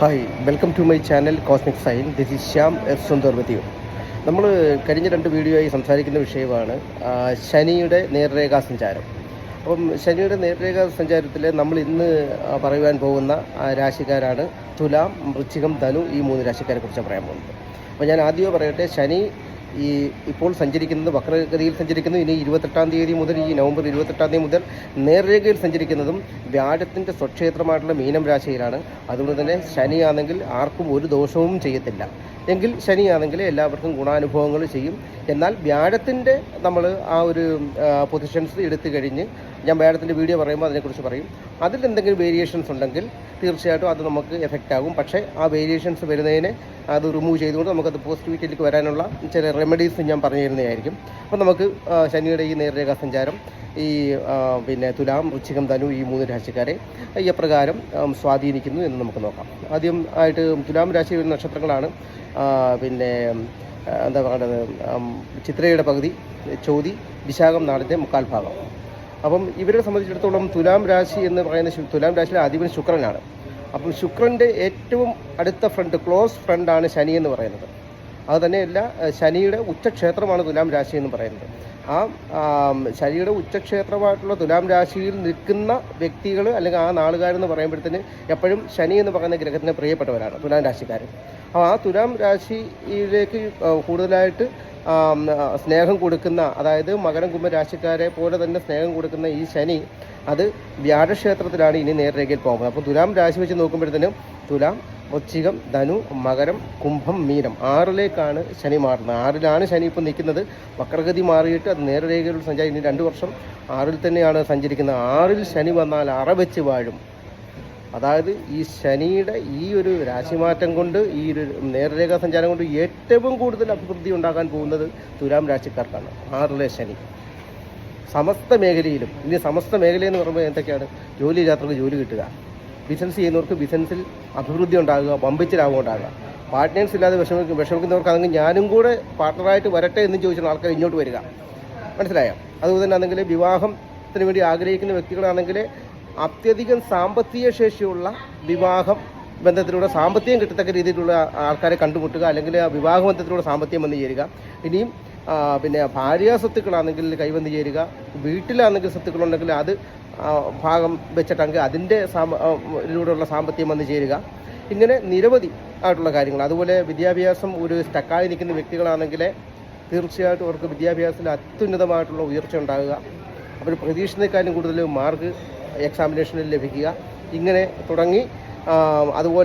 Hi welcome to my channel cosmic sign this is Shyam S Sundar നമ്മൾ കഴിഞ്ഞ രണ്ട് video ആയി സംസാരിക്കുന്ന വിഷയമാണ് ശനിയുടെ നേർരേഖാ സഞ്ചാരം. അപ്പം ശനിയുടെ നേർരേഖാ സഞ്ചാരത്തിൽ നമ്മൾ ഇന്ന് പറയുവാൻ പോകുന്ന രാശിക്കാരാണ് തുലാം വൃശ്ചികം ധനു ഈ മൂന്ന് രാശിക്കാരെ കുറിച്ച് പറയാൻ പോകുന്നത്. അപ്പോൾ ഞാൻ ആദ്യമേ പറയട്ടെ ശനി ഈ ഇപ്പോൾ സഞ്ചരിക്കുന്നത് വക്രഗതിയിൽ സഞ്ചരിക്കുന്നു. ഇനി ഇരുപത്തെട്ടാം തീയതി മുതൽ ഈ നവംബർ ഇരുപത്തെട്ടാം തീയതി മുതൽ നേർരേഖയിൽ സഞ്ചരിക്കുന്നതും വ്യാഴത്തിന്റെ സ്വക്ഷേത്രമായിട്ടുള്ള മീനം രാശിയിലാണ്. അതുകൊണ്ട് തന്നെ ശനിയാണെങ്കിൽ ആർക്കും ഒരു ദോഷവും ചെയ്യത്തില്ല. എങ്കിൽ ശനിയാണെങ്കിൽ എല്ലാവർക്കും ഗുണാനുഭവങ്ങൾ ചെയ്യും. എന്നാൽ വ്യാഴത്തിന്റെ നമ്മൾ ആ ഒരു പൊസിഷൻസ് എടുത്തു കഴിഞ്ഞ് ഞാൻ വ്യാഴത്തിന്റെ വീഡിയോ പറയുമ്പോൾ അതിനെക്കുറിച്ച് പറയും. അതിൽ എന്തെങ്കിലും വേരിയേഷൻസ് ഉണ്ടെങ്കിൽ തീർച്ചയായിട്ടും അത് നമുക്ക് എഫക്റ്റ് ആകും. പക്ഷേ ആ വേരിയേഷൻസ് വരുന്നതിനെ അത് റിമൂവ് ചെയ്തുകൊണ്ട് നമുക്കത് പോസിറ്റിവിറ്റിയിലേക്ക് വരാനുള്ള ചില റെമഡീസ് ഞാൻ പറഞ്ഞു തരുന്നതായിരിക്കും അപ്പോൾ നമുക്ക് ശനിയുടെ ഈ നേർരേഖാ സഞ്ചാരം ഈ പിന്നെ തുലാം വൃശ്ചികം ധനു ഈ മൂന്ന് രാശിക്കാരെ എപ്രകാരം സ്വാധീനിക്കുന്നു എന്ന് നമുക്ക് നോക്കാം. ആദ്യം ആയിട്ട് തുലാം രാശി നക്ഷത്രങ്ങളാണ്. പിന്നെ എന്താ പറയുന്നത് ചിത്രയുടെ പകുതി ചോതി വിശാഖം നാടിന്റെ മുക്കാൽ ഭാഗം. അപ്പം ഇവരെ സംബന്ധിച്ചിടത്തോളം തുലാം രാശി എന്ന് പറയുന്ന തുലാം രാശിയിലെ അധിപൻ ശുക്രനാണ്. അപ്പം ശുക്രന്റെ ഏറ്റവും അടുത്ത ഫ്രണ്ട് ക്ലോസ് ഫ്രണ്ടാണ് ശനി എന്ന് പറയുന്നത്. അത് തന്നെയല്ല ശനിയുടെ ഉച്ചക്ഷേത്രമാണ് തുലാം രാശി എന്ന് പറയുന്നത്. ആ ശനിയുടെ ഉച്ചക്ഷേത്രമായിട്ടുള്ള തുലാം രാശിയിൽ നിൽക്കുന്ന വ്യക്തികൾ അല്ലെങ്കിൽ ആ നാളുകാരെന്ന് പറയുമ്പോഴത്തേന് എപ്പോഴും ശനി എന്ന് പറയുന്ന ഗ്രഹത്തിന് പ്രിയപ്പെട്ടവരാണ് തുലാം രാശിക്കാർ അപ്പോൾ ആ തുലാം രാശിയിലേക്ക് കൂടുതലായിട്ട് സ്നേഹം കൊടുക്കുന്ന അതായത് മകരം കുംഭ രാശിക്കാരെ പോലെ തന്നെ സ്നേഹം കൊടുക്കുന്ന ഈ ശനി അത് വ്യാഴക്ഷേത്രത്തിലാണ് ഇനി നേർരേഖയിൽ പോകുന്നത്. അപ്പോൾ തുലാം രാശി വെച്ച് നോക്കുമ്പോഴത്തേനും തുലാം വൃശ്ചികം ധനു മകരം കുംഭം മീനം. ആറിലേക്കാണ് ശനി മാറുന്നത്. ആറിലാണ് ശനി ഇപ്പോൾ നിൽക്കുന്നത്. വക്രഗതി മാറിയിട്ട് അത് നേർരേഖയിലുള്ള സഞ്ചാരി ഇനി രണ്ട് വർഷം ആറിൽ തന്നെയാണ് സഞ്ചരിക്കുന്നത്. ആറിൽ ശനി വന്നാൽ അറ വെച്ച് വാഴും. അതായത് ഈ ശനിയുടെ ഈ ഒരു രാശിമാറ്റം കൊണ്ട് ഈ ഒരു നേരരേഖാ സഞ്ചാരം കൊണ്ട് ഏറ്റവും കൂടുതൽ അഭിവൃദ്ധി ഉണ്ടാകാൻ പോകുന്നത് തുലാം രാശിക്കാർക്കാണ്. ആറിലെ ശനി. സമസ്ത മേഖലയിലും ഇനി സമസ്ത മേഖലയെന്ന് പറയുമ്പോൾ എന്തൊക്കെയാണ്? ജോലി ഇല്ലാത്തവർക്ക് ജോലി കിട്ടുക. ബിസിനസ് ചെയ്യുന്നവർക്ക് ബിസിനസ്സിൽ അഭിവൃദ്ധി ഉണ്ടാകുക വമ്പിച്ച ലാഭം ഉണ്ടാകുക പാർട്ട്നേഴ്സ് ഇല്ലാതെ വിഷമിക്കും വിഷമിക്കുന്നവർക്കാണെങ്കിൽ ഞാനും കൂടെ പാർട്ട്ണറായിട്ട് വരട്ടെ എന്ന് ചോദിച്ചാൽ ആൾക്കാർ ഇങ്ങോട്ട് വരിക. മനസ്സിലായോ? അതുപോലെ തന്നെ ആണെങ്കിൽ വിവാഹത്തിന് വേണ്ടി ആഗ്രഹിക്കുന്ന വ്യക്തികളാണെങ്കിൽ അത്യധികം സാമ്പത്തിക ശേഷിയുള്ള വിവാഹം ബന്ധത്തിലൂടെ സാമ്പത്തികം കിട്ടത്തക്ക രീതിയിലുള്ള ആൾക്കാരെ കണ്ടുമുട്ടുക അല്ലെങ്കിൽ വിവാഹ ബന്ധത്തിലൂടെ സാമ്പത്തികം വന്നു ചേരുക. ഇനിയും പിന്നെ ഭാര്യ സ്വത്തുക്കളാണെങ്കിൽ കൈവന്ന് ചേരുക. വീട്ടിലാണെങ്കിൽ സ്വത്തുക്കളുണ്ടെങ്കിൽ അത് ഭാഗം വെച്ചിട്ടെങ്കിൽ അതിന്റെ സാമ്പ സാമ്പത്തികം വന്ന് ചേരുക. ഇങ്ങനെ നിരവധി ആയിട്ടുള്ള കാര്യങ്ങൾ. അതുപോലെ വിദ്യാഭ്യാസം ഒരു സ്റ്റക്കായി നിൽക്കുന്ന വ്യക്തികളാണെങ്കിൽ തീർച്ചയായിട്ടും അവർക്ക് വിദ്യാഭ്യാസത്തിൽ അത്യുന്നതമായിട്ടുള്ള ഉയർച്ച ഉണ്ടാകുക. അവർ പ്രതീക്ഷിച്ചതിനേക്കാളും കൂടുതൽ മാർക്ക് എക്സാമിനേഷനിൽ ലഭിക്കുക. ഇങ്ങനെ തുടങ്ങി അതുപോലെ